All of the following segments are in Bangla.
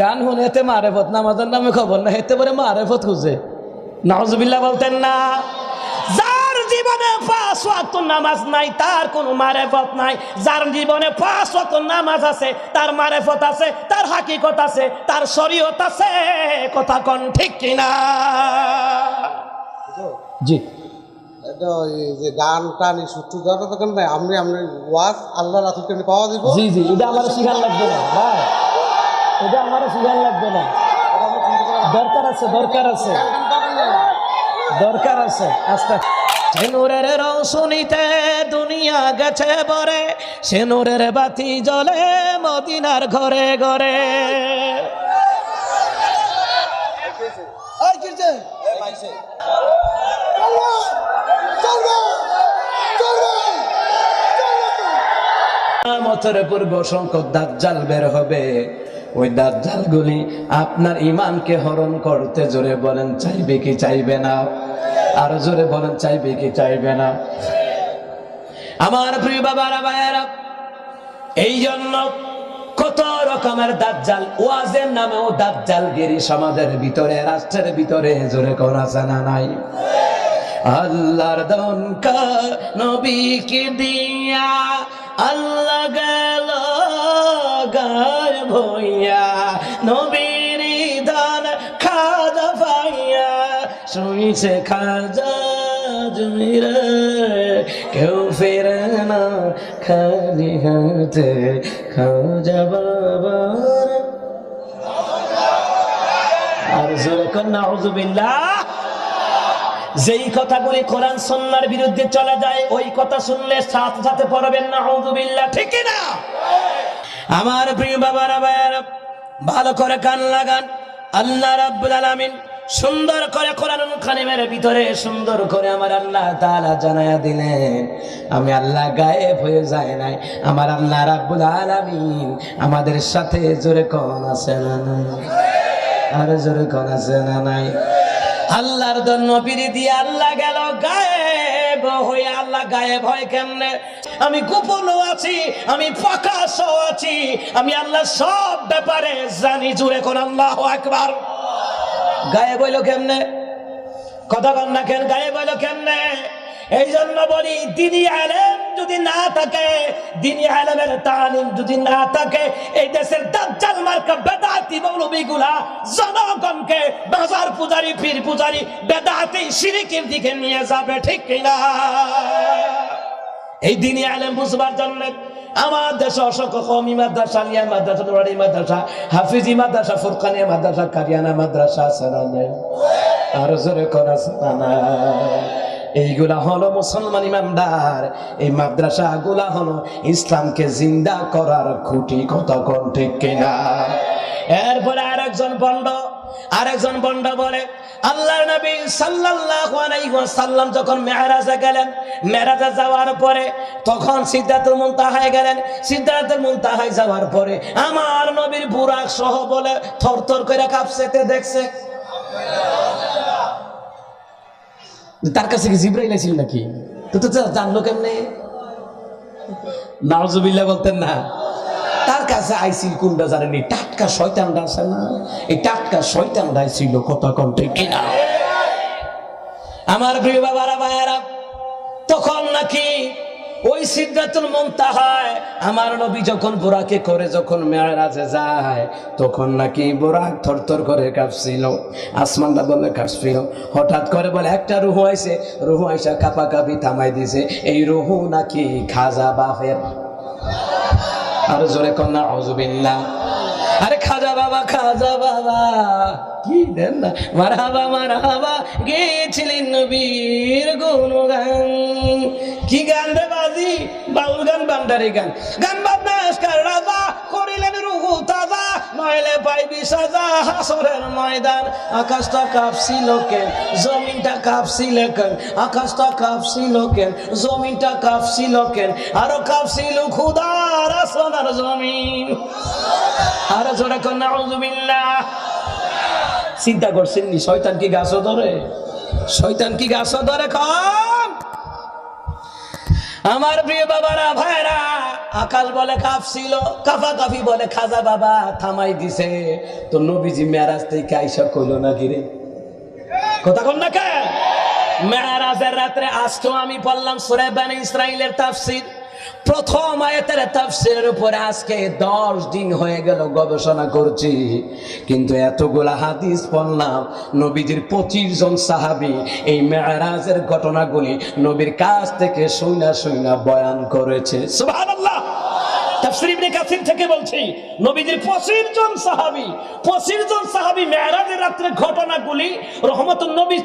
গান শুনে এতে মারেফত নামাজের নামে খবর না হেতে পরে মারেফত খুঁজে। নজবিল্লা বলতেন না যার জীবনে পাঁচ ওয়াক্ত নামাজ নাই তার কোনো মারেফত নাই। যার জীবনে পাঁচ ওয়াক্ত নামাজ আছে তার মারেফত আছে তার হাকিকত আছে তার শরীয়ত আছে কথা কোন ঠিক কিনা? জি। যে গান টান এই সূত্র দেওয়াটা তো নাই আমি আপনি ওয়াজ আল্লাহ পাওয়া দিব। জি জি এটা আমার শিখার লাগবে না এটা আমার শিখার লাগবে না। দরকার আছে দরকার আছে। দরকার আছে। আস্তে সেনুরের রৌশনীতে দুনিয়া গেছে বরে সেনুরের বাতি জ্বলে মদিনার ঘরে ঘরে। মতরে পূর্ব সংকট দাজ্জাল বের হবে। ওই দাজ্জালগুলি আপনার ইমানকে হরণ করতে জোরে বলেন, চাইবে কি চাইবে না? আর জোরে বলেন, চাইবে কি চাইবে না? আমার প্রিয় বাবারা, ভাইয়েরা এই জন্য কত রকমের দাজ্জাল, ওয়াজের নামেও দাজ্জাল গিরি সমাজের ভিতরে, রাষ্ট্রের ভিতরে জোরে করা জানা নাই। আল্লাহর দনকা নবীকে দিয়া আল্লাহ গেল গায় ভইয়া নবীর দান খাজা পাইয়া শুইছে খাজা জমিরে। কেউ ফেরে না খালি হাতে খাজা বাবার। আর জোরে কন্যা হুজুবিল্লাহ যেই কথাগুলি কোরআন সন্ন্যার বিরুদ্ধে চলে যায়, ওই কথা শুনলে সাথে সাথে পড়বেন না হুজুবিল্লাহ ঠিক না আমার প্রিয় বাবারা, ভাইয়ারা, ভালো করে কান লাগান। আল্লাহ রাব্বুল আলামিন সুন্দর করে কোরআন কারিমের ভিতরে সুন্দর করে আমার আল্লাহ তাআলা জানায়া দিলেন, আমি আল্লাহ গায়েব হয়ে যায় নাই। আমার আল্লাহ রাব্বুল আলামিন আমাদের সাথে জোরে কোন আছে না নাই? আর জোরে কোন আছে না নাই? আল্লাহর পিড়ি দিয়ে আল্লাহ গেল, গায়েব হয়ে আল্লাহ গায়েব হয় কেমনে? আমি গোপনও আছি, আমি প্রকাশও আছি, আমি আল্লাহ সব ব্যাপারে জানি জুড়ে কোন আল্লাহ একবার গায়েব হইল কেমনে? কথা কন না কেন, গায়েব হইল কেমনে? এই জন্য বলি, দিনী আলেম যদি না থাকে, দিনী আলেমের তালিম যদি না থাকে, এই দেশের দাজ্জাল মার্কা বেদাতি মৌলবীগুলা জনগণকে বাজার পূজারি, পীর পূজারি, বেদাতি শিরিকের দিকে নিয়ে যাবে, ঠিক কিনা? এই দিনই আলেম বুঝবার জন্য আমার অসংখ্য কমি মাদ্রাসা নিয়া মাদ্রাসা মাদ্রাসা, হাফিজি মাদ্রাসা মাদ্রাসা, কারিয়ানা মাদ্রাসা আছে? আর জোরে আছে এইগুলা হলো মুসলমান ইমানদার। এই মাদ্রাসা গুলা হলো ইসলামকে জিন্দা করার খুঁটি কথা কোন ঠিক কিনা? এরপরে আরেকজন বন্ড আরেকজন বন্ড বলে আল্লাহ নবী ওয়াসাল্লাম যখন মেরাজে গেলেন মেরাজে যাওয়ার পরে তখন সিদ্ধাতুল মুনতাহায় গেলেন। সিদ্ধাতুল মুনতাহায় যাওয়ার পরে আমার নবীর বুরাক সহ বলে থরথর করে কাঁপছেতে দেখছে। তার কাছে কি জিব্রাইল আছিল নাকি? তো তো জানলো কেমনে? নাউজুবিল্লাহ বলতেন না। কাছে আইসিল কোনটা জানেনি টাটকা শয়তানটা আছে না? এই টাটকা কিনা আমার প্রিয় বাবারা তখন নাকি ওই সিদ্ধাতুল মুনতাহায় আমার নবী যখন বোরাকে করে, যখন মেয়ারাজে যায়, তখন নাকি বোরাক থরথর করে কাঁপছিল। আসমানটা বলে কাঁপছিল। হঠাৎ করে বলে, একটা রুহু আইছে। রুহু আইসা কাপা কাপি থামাই দিছে। এই রুহু নাকি খাজা বাফের আর জোরে কন্যা অজুবিল্লা আরে খাজা বাবা খাজা বাবা, কি দেন না। মারহাবা মারহাবা গেছিলেন নবীর গুণগান। কি গান রে বাজি? বাউল গান বান্ডারি গান। গান বাদ রাজা করিলেন রুহু তাজা নইলে পাইবি সাজা হাসরের ময়দান। আকাশটা কাঁপছিল কেন? জমিনটা কাঁপছিল কেন? আকাশটা কাঁপছিল কেন? জমিনটা কাঁপছিল কেন? আরও কাঁপছিল খুদার আসনার জমিন। আরও জোরে নাউজুবিল্লাহ। চিন্তা করছেন নি, শয়তান কি গাছও ধরে? শয়তান কি গাছও ধরে কম আমার প্রিয় বাবারা ভাইরা আকাশ বলে কাঁপছিল কাফা কাফি বলে খাজা বাবা থামাই দিছে। তো নবীজি মেয়ারাজ থেকে আইসা কইল, না গিরে কথা কন না কে? মেয়ারাজের রাত্রে আসতো, আমি পড়লাম সুরে ইসরাইলের তাফসির। প্রথম আয়াতের তাফসিরের উপরে আজকে দশ দিন হয়ে গেল গবেষণা করছি। কিন্তু এতগুলা হাদিস পড়লাম, নবীজির পঁচিশ জন সাহাবি এই মেয়ারাজের ঘটনাগুলি নবীর কাছ থেকে সৈনা সৈনা বয়ান করেছে। সুবহানাল্লাহ! তাফসীর ইবনে কাসির থেকে বলছি, নবীজির 25 জন সাহাবী 25 জন সাহাবী মেরাজের রাত্রে ঘটনাগুলি রহমতুল নবী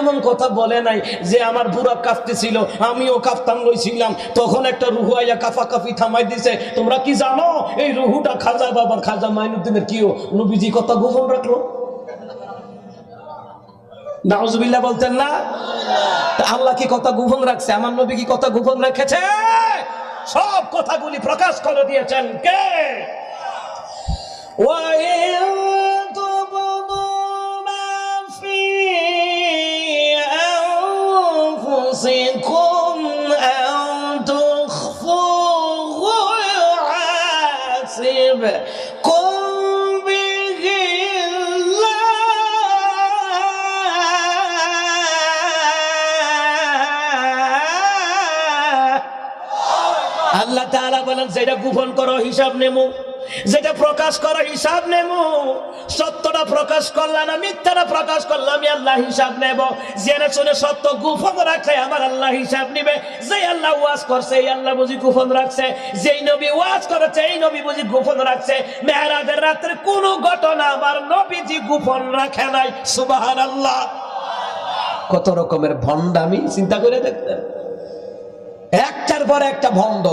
এমন কথা বলে নাই যে আমার বুড়া কাঁপতেছিল, আমিও কাঁপতাম, লইছিলাম। তখন একটা রুহু আইয়া কাফা কাফি থামাই দিছে। তোমরা কি জানো এই রুহুটা খাজা বাবার খাজা মাইনুদ্দিনের কিও? নবীজি কথা গোপন রাখল। নাউজবিল্লা বলতেন না? আল্লাহ কি কথা গোপন রাখছে? আমার নবী কি কথা গোপন রেখেছে? সব কথাগুলি প্রকাশ করে দিয়েছেন কে? ওয়া হিসাব নেমু। যেটা প্রকাশ করো হিসাব নেমু। সত্যটা প্রকাশ করলাম না, মিথ্যাটা প্রকাশ করলাম, আমি আল্লাহ হিসাব নেব। জেনে শুনে সত্য গোপন রাখছে আমার আল্লাহ হিসাব নিবে। যে আল্লাহ ওয়াজ করছে, এই আল্লাহ বুঝি গোপন রাখছে। যেই নবী ওয়াজ করেছে, এই নবী বুঝি গোপন রাখছে। মেহরাজের রাত্রে কোনো ঘটনা আমার নবীজি গোপন রাখে নাই। সুবাহান আল্লাহ কত রকমের ভণ্ডামি, চিন্তা করে দেখতেন একটার পর একটা ভণ্ড।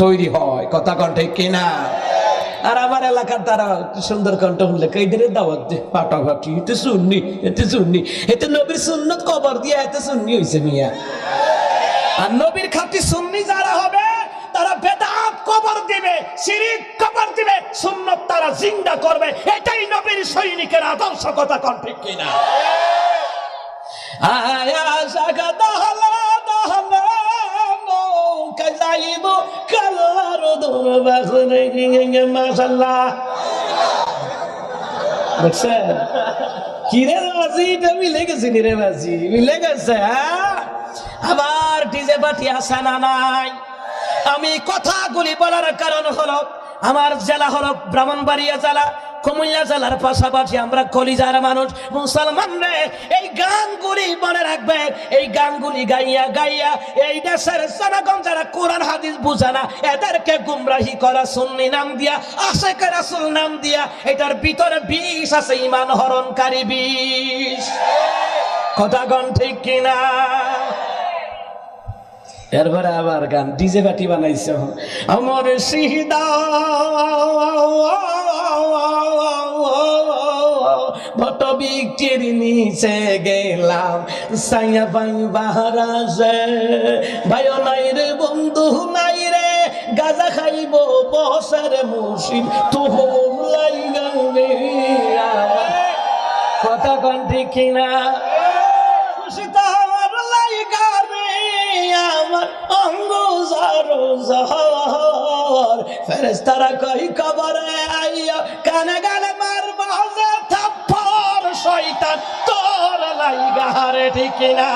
তৈরি হয়। কথা কণ্ঠে কিনা? আর আমার এলাকার তারা সুন্দর কণ্ঠ শুনলে কেইদের দাওয়াত দে ফাটাফাটি এতে শুননি এতে শুননি এতে নবীর সুন্নত কবর দিয়ে এতে শুননি হয়েছে মিয়া। আর নবীর খাতি সুন্নি যারা হবে, তারা বেদাত কবর দিবে, শিরিক কবর দিবে, সুন্নত তারা জিন্দা করবে। এটাই নবীর সৈনিকের আদর্শ, কথা কণ্ঠে কিনা? আয়া দহলা দহলা দেখছেন? কিরে বাজি বাজি আবার না নাই? আমি কথাগুলি বলার কারণ হলো, আমার জেলা হলো ব্রাহ্মণবাড়িয়া জেলা। কুমিল্লা জেলার পাশাপাশি আমরা কলিজার মানুষ, মুসলমান রে, এই গানগুলি মনে রাখবেন এই গানগুলি গাইয়া গাইয়া এই দেশের জনগণ যারা কোরআন, হাদিস বুঝে না, এদেরকে গুমরাহি করা সুন্নি নাম দিয়া, আশেখ রাসুল নাম দিয়া, এটার ভিতরে বিষ আছে ইমান হরণকারী বিষ। কথা গণ ঠিক কিনা? এরপরে আবার গান, ডিজে বাটি বানাইছে। আমার সিহিদা ভট নিচে গেলাম। সাইয়া পাই বাহারাজে ভাই নাই রে বন্ধু, নাই রে। গাজা খাইব বসার মুসিম তুহম লাইগা রে কথা কন কিনা? ফেরেস্তারা কই কবরে আইয়া কানে গালে রে ঠিক কিনা?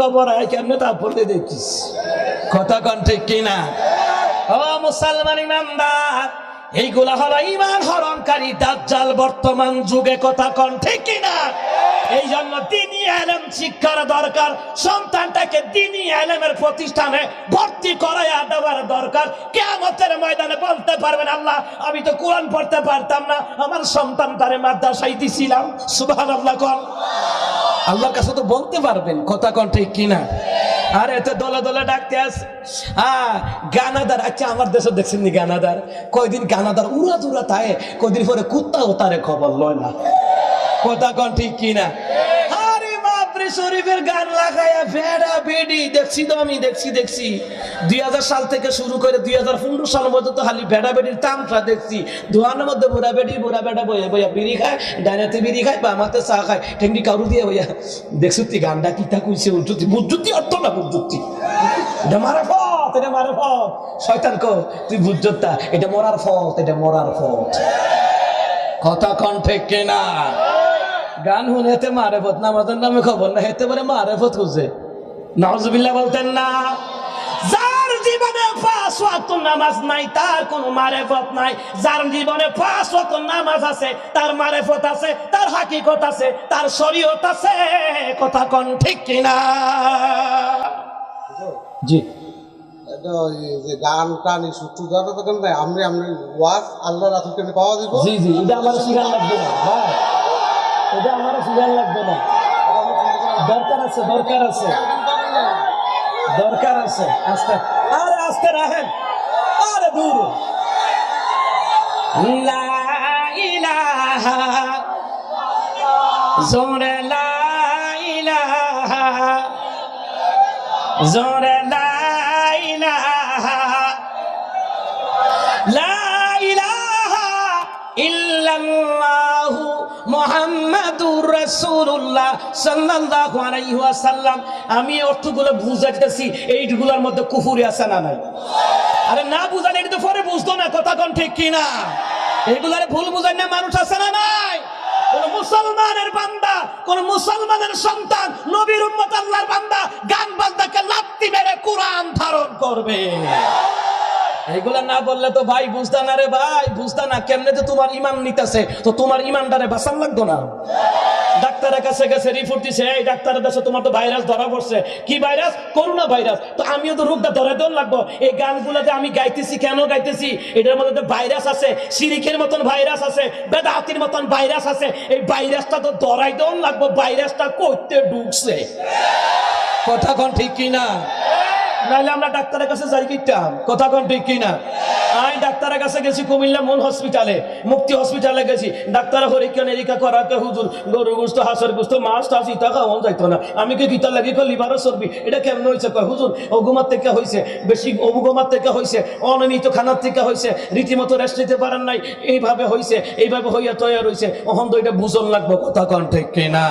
কবর দেখছিস? কথা কন ঠিক কিনা? ও মুসলমান ইমানদার, এইগুলা হলো ইমান হরণকারী দাজ্জাল বর্তমান যুগে, কথা কন ঠিক কিনা? এই জন্য বলতে পারবেন, আল্লাহ কাছে তো বলতে পারবেন, কথা কন ঠিক কিনা? আর, এতে দলে দলে ডাকতে আস। হ্যাঁ গানাদার আচ্ছা আমার দেশে দেখছেন নি গানাদার? কয়দিন গানাদার উড়া দুরা তাই কয়দিন পরে কুত্তা ও তারে খবর লয় না। কথা কন ঠিক কিনা? শরীফের গান লাগায়া ভেড়া, বেডি, দেখছি তো আমি, দেখছি দেখছি। দুই হাজার সাল থেকে শুরু করে দুই হাজার পনেরো সাল পর্যন্ত খালি ভেড়া, বেডির তামটা দেখছি। ধোয়ানোর মধ্যে বুড়া বেডি, বুড়া বেড়া বইয়া বইয়া বিড়ি খায় ডাইনাতে বিড়ি খায়, বা মাতে চা খায় ঠেঙ্গি কারু দিয়ে বইয়া। দেখছি তুই গানটা কি তা কইছে উল্টুতি বুদ্ধুতি অর্থ না বুদ্ধুতি? মারা ফত এটা মারা ফত শয়তান কো, তুই বুঝতা এটা মরার ফত এটা মরার ফত কথা কণ্ঠে কেনা? গান শুনে হেতে মারেফত নামাজের নামে খবর না হেতে পারে মারেফত খুঁজে। নজবিল্লা বলতেন না যার জীবনে পাঁচ ওয়াক্ত নামাজ নাই তার কোনো মারেফত নাই। যার জীবনে পাঁচ ওয়াক্ত নামাজ আছে তার মারেফত আছে তার হাকিকত আছে তার শরীয়ত আছে। কথা কোন ঠিক কিনা? জি। এটা ওই যে গান টান এই সূত্র যারা দোকান নাই? আমি আমি ওয়াজ আল্লাহ রাসুল কেন পাওয়া দিব? জি জি এটা আমার শিকার লাগবে না। হ্যাঁ। এটা আমার শিকার লাগবে না। দরকার আছে দরকার আছে। দরকার আছে, আস্তে। আরে, আস্তে রাখেন। আরে, দূর। জোরে লা ইলাহা জোরে লা ইলাহা লা ইলাহা ইল্লাল্লাহু মুহাম্মাদুর রাসূলুল্লাহ সাল্লাল্লাহু আলাইহি ওয়াসাল্লাম। আমি অর্থগুলো বুঝাইতেছি এইগুলোর মধ্যে কুফুরি আছে না নাই? আরে না বুঝালে এটা তো পরে বুঝতো না, কথা কোন ঠিক কি না? ভুল বুঝাই না মানুষ আছে না নাই? কোন মুসলমানের বান্দা, কোন মুসলমানের সন্তান, নবীর এইগুলা না বললে তো ভাই বুঝতা না রে ভাই, বুঝতা না কেমনে যে তোমার ইমান নিতেছে? তো তোমার ইমানটারে বাঁচান লাগতো না। ডাক্তারের কাছে গেছে রিপোর্ট দিছে, এই ডাক্তারের কাছে তোমার তো ভাইরাস ধরা পড়ছে। কি ভাইরাস করোনা ভাইরাস তো আমিও তো রোগটা ধরে দেওয়ার লাগবো। এই গানগুলো যে আমি গাইতেছি, কেন গাইতেছি? এটার মধ্যে তো ভাইরাস আছে সিরিকের মতন ভাইরাস আছে বেদাতির মতন ভাইরাস আছে। এই ভাইরাসটা তো ধরাই দেওয়ার লাগবো। ভাইরাসটা করতে ঢুকছে। কথা ঠিক কিনা? নাইলে আমরা ডাক্তারের কাছে যাই কিতাম কথা কোন ঠিক কিনা? আমি ডাক্তারের কাছে গেছি কুমিল্লা মন হসপিটালে। মুক্তি হসপিটালে গেছি। ডাক্তার পরীক্ষা নিরীক্ষা করাকে হুজুর? গরু গুস্ত, হাঁসের গুস্ত, মাছ, টাছ ইতা খাওয়ান যাইতো না। আমি কি গীতা লাগি কই লিভারও চর্বি এটা কেমন হয়েছে কয় হুজুর? অগুমার থেকে হয়েছে বেশি অবুগমার থেকে হয়েছে অনিয়মিত খানার থেকে হয়েছে রীতিমতো রেস্ট নিতে পারেন নাই। এইভাবে হয়েছে এইভাবে হইয়া তৈরি হয়েছে অহন তো এটা বুঝন লাগবো, কথা কন ঠিক কিনা?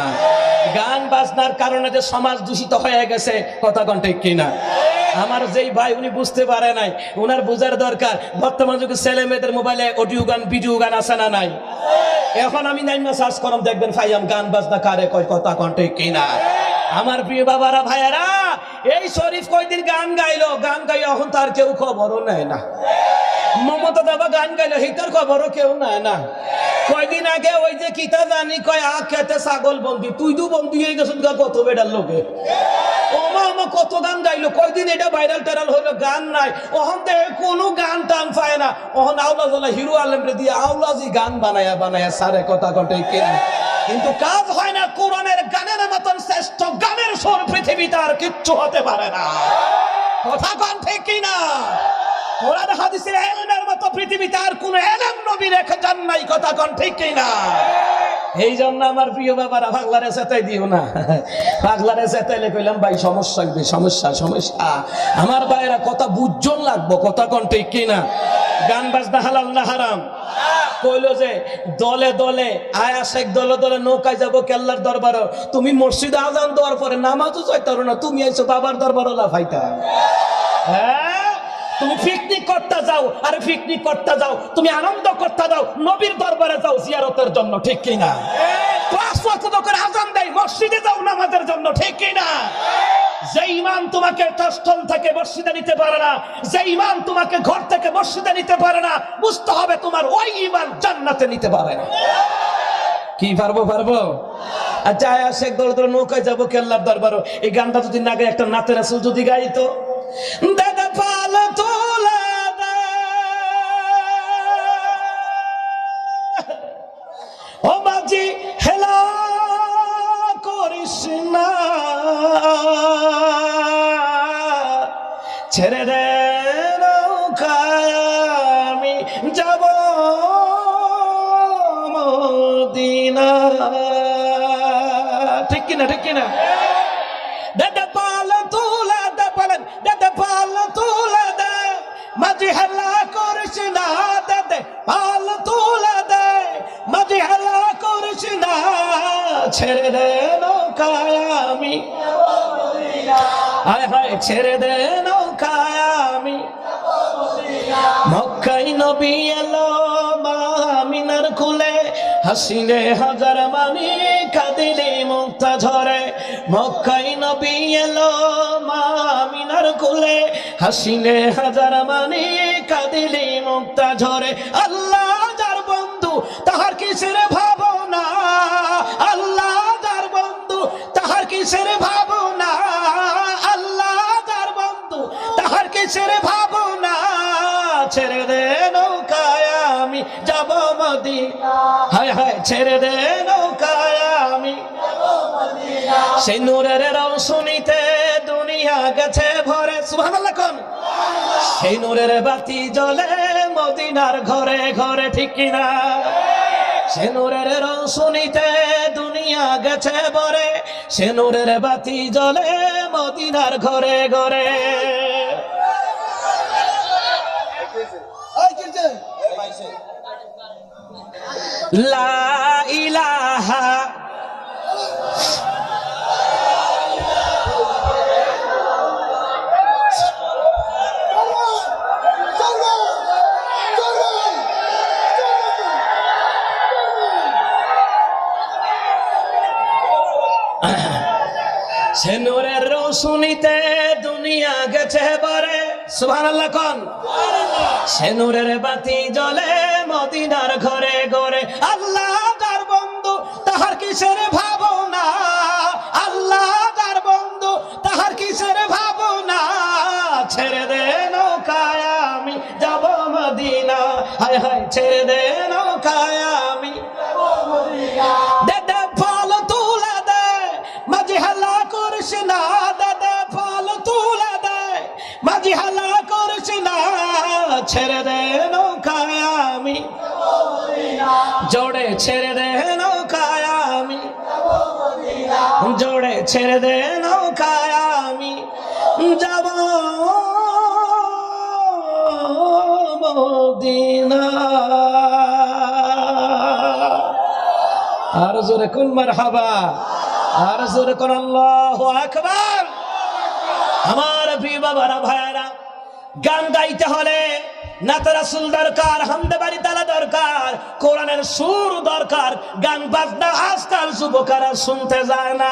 গান বাজনার কারণে যে সমাজ দূষিত হয়ে গেছে, কথা কন ঠিক কিনা? আমার যেই ভাই, উনি বুঝতে পারে নাই। ওনার বোঝার দরকার, বর্তমান যুগে ছেলে মেয়েদের মোবাইলে অডিও গান ভিডিও গান আছে না নাই? এখন আমি নাইমা সার্চ করম দেখবেন ফাইয়াম গান বাজনা কারে কয়, কথা কণ্ঠে কিনা? আমার প্রিয় বাবারা, ভাইয়ারা, এই শরীফ কয়দিন গান গাইলো? গান গাই এখন তার কেউ খবরও নেয় না। মমতা দাবা গান গাইলো, হিতার খবরও কেউ নেয় না। কয়দিন আগে ওই যে কিতা জানি কয়, আ খেতে ছাগল বন্দি, তুই দু বন্দি হয়ে গেছিস গা, কত বেটার লোকে? কত গান গাইলো কয়দিন এটা ভাইরাল টাইরাল হইল, গান নাই। ওহন দেহে কোনো গান টান পায় না। ওহন আউলা জলা হিরো আলম রে দিয়ে আউলাজি গান বানায়া বানায়া সারে কথা কটে কিনা? কিন্তু কাজ হয় না, কোরআনের গানের মতন শ্রেষ্ঠ গানের স্বর পৃথিবীতে আর কিচ্ছু হতে পারে না। কথা কন ঠিক কিনা? কোরআন হাদিসের এলমের মতো পৃথিবীতে আর কোন এলম নবী রেখে যান নাই, কথা কন ঠিক কিনা? এই জন্য আমার প্রিয় বাবারা পাগলারে চেতাই দিও না। পাগলারে চেতাইলে কইলাম, ভাই, সমস্যা কি সমস্যা সমস্যা। আমার ভাইরা কথা বুঝজন লাগবো, কথা কন ঠিক কিনা? গান বাজনা হালাল না হারাম? কইলো যে, দলে দলে, আয়া শেখ দলে দলে নৌকায় যাব কেল্লার দরবার তুমি মসজিদে আজান দেওয়ার পরে নামাজও চাইতারো না, তুমি আইছো বাবার দরবারও লাফাইতা। হ্যাঁ? তুমি পিকনিক করতে যাও, আরে পিকনিক করতে যাও। তুমি আনন্দ করতে যাও, নবীর দরবারে যাও জিয়ারতের জন্য, ঠিক কিনা? না আচ্ছা নৌকায় যাব কেল্লার দরবারও এই গানটা যদি না গাই একটা নাতের আসল যদি গাইতো, দাদা ও বাজি হেলা করিস না। ছেড়ে দে নৌকা আমি যাব ঠিক কিনা ঠিক কিনা? ছেড়ে দে নৌকায় হায় হায় ছেড়ে দে নৌকায় মক্কাই নবী এলো মা আমিনার কুলে হাসিনে হাজার মানি কাঁদিলে মুক্তা ঝরে। মক্কাই নবী এলো মা আমিনার কুলে হাসিনে হাজার মানি কাঁদিলে মুক্তা ঝরে। আল্লাহ কিসের ভাবনা? ছেড়ে দে নৌকায় আমি, যাব মদি হায় হায়, ছেড়ে দে নৌকায় আমি সেই নূরের রং শুনিতে দুনিয়া গেছে ভরে। কোন। সেই নূরের বাতি জ্বলে মদিনার ঘরে ঘরে, ঠিক কিনা? সে নূরের রং শুনিতে দুনিয়া গেছে ভরে। সে নূরের বাতি জ্বলে মদিনার ঘরে ঘরে। লা ইলাহা সে নূরের রৌশুনিতে দুনিয়া গেছে বারে। সুবহানাল্লাহ কোন। সে নূরের বাতি জ্বলে মদিনার ঘরে ঘরে। আল্লাহ তার বন্ধু, তাহার কিসের ভাবনা? আল্লাহ তার বন্ধু, তাহার কিসের ভাবনা? ছেড়ে দে নৌকায় আমি যাব মদিনা। হায় হায়, ছেড়ে দে জোড়ে ছেড়ে দে নৌকায় আমি জোড়ে ছেড়ে দে নৌকায় যাব আর জোরে কোন মার হাবা আর জোরে কোন আল্লাহ আকবার? আমার প্রিয় বাবারা, ভাইয়ারা, গান গাইতে হলে নাতা রাসুল দরকার হামদে তালা দরকার, কোরআনের সুর দরকার, গান বাজনা আজকাল যুবকারা শুনতে যায় না।